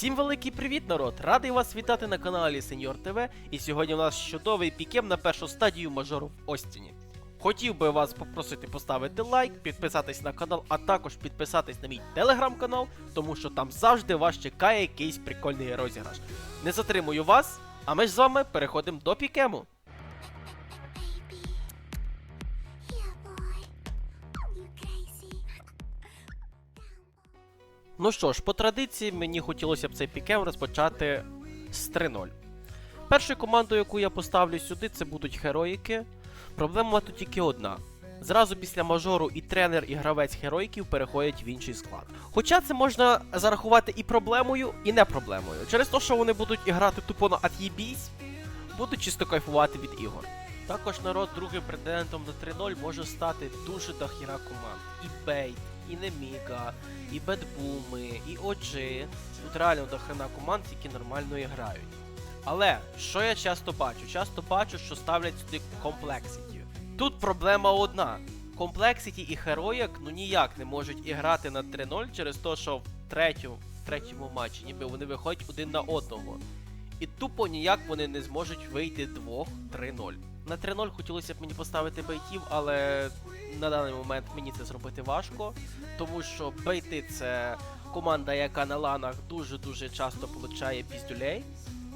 Всім великий привіт, народ! Радий вас вітати на каналі Сеньор ТВ. І сьогодні у нас чудовий пікем на першу стадію мажору в Остіні. Хотів би вас попросити поставити лайк, підписатись на канал, а також підписатись на мій телеграм-канал, тому що там завжди вас чекає якийсь прикольний розіграш. Не затримую вас, а ми ж з вами переходимо до пікему. Ну що ж, по традиції мені хотілося б цей пікем розпочати з 3-0. Першою командою, яку я поставлю сюди, це будуть героїки. Проблема тут тільки одна. Зразу після мажору і тренер, і гравець героїків переходять в інший склад. Хоча це можна зарахувати і проблемою, і не проблемою. Через те, що вони будуть грати тупо на ат'єбісь, будуть чисто кайфувати від ігор. Також народ другим претендентом на 3-0 може стати дуже дохіра команд. І Бейт, і Неміга, і Бедбуми, і OG. Тут реально дохрена команд, які нормально грають. Але що я часто бачу? Часто бачу, що ставлять сюди комплексіті. Тут проблема одна. Комплексіті і Heroic ну ніяк не можуть іграти на 3-0 через те, що в третьому, в третьому матчі ніби вони виходять один на одного. І тупо ніяк вони не зможуть вийти двох 3-0. На 3-0 хотілося б мені поставити бейтів, але на даний момент мені це зробити важко, тому що бейти це команда, яка на ланах дуже-дуже часто получає піздюлей.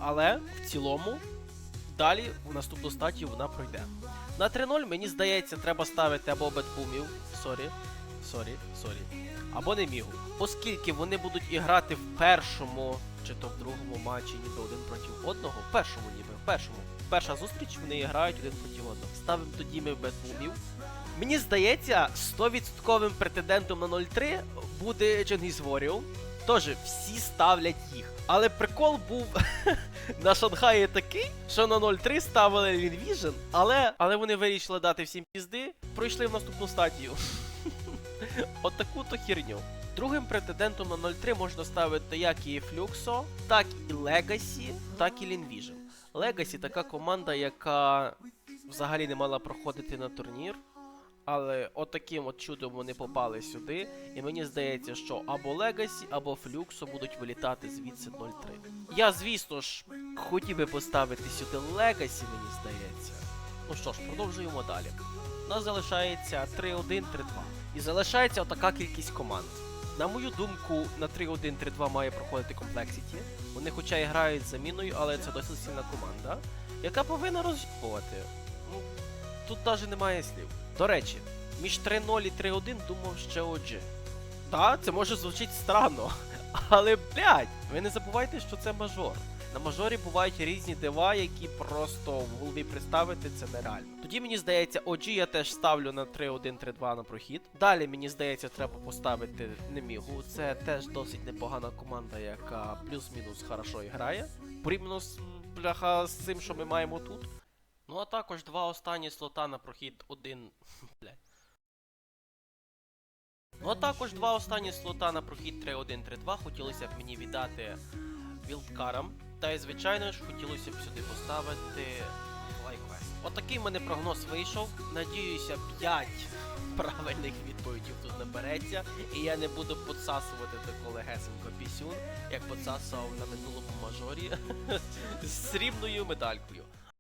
Але в цілому далі в наступну статію вона пройде. На 3-0, мені здається, треба ставити або бетбумів, сорі, сорі, сорі, або немігу. Оскільки вони будуть іграти в першому чи то в другому матчі, ніби один проти одного. В першому ніби, в першому. Перша зустріч вони грають один проти одного. Ставимо тоді ми бетбумів. Мені здається, 100% претендентом на 0-3 буде Дженгіз Воріо. Тож всі ставлять їх. Але прикол був на Шанхаї такий, що на 0-3 ставили Invision, але, але вони вирішили дати всім пізди, пройшли в наступну стадію. От таку то херню. Другим претендентом на 0-3 можна ставити як і Fluxo, так і Legacy, так і Linvision. Legacy така команда, яка взагалі не мала проходити на турнір. Але от от чудом вони попали сюди, і мені здається, що або Legacy, або Флюксо будуть вилітати звідси 0-3. Я, звісно ж, хотів би поставити сюди Legacy, мені здається. Ну що ж, продовжуємо далі. У нас залишається 3-1, 3-2. І залишається отака кількість команд. На мою думку, на 3-1-3-2 має проходити Complexity. Вони хоча і грають заміною, але це досить сильна команда, яка повинна роз'їбувати. Ну, тут навіть немає слів. До речі, між 3-0 і 3-1 думав ще OG. Так, це може звучить странно. Але, блядь, ви не забувайте, що це мажор. На мажорі бувають різні дива, які просто в голові представити це нереально. Тоді мені здається, OG я теж ставлю на 3-1-3-2 на прохід. Далі мені здається, треба поставити Немігу. Це теж досить непогана команда, яка плюс-мінус хорошо грає. З бляха з цим, що ми маємо тут. Ну а також два останні слота на прохід один. Блядь. Ну а також два останні слота на прохід 3-1-3-2 хотілося б мені віддати вілдкарам. Та й звичайно ж хотілося б сюди поставити лайквест. Отакий в мене прогноз вийшов. Надіюся, 5 правильних відповідей тут набереться. І я не буду подсасувати такого легесенько пісюн, як подсасував на минулому мажорі з срібною медалькою.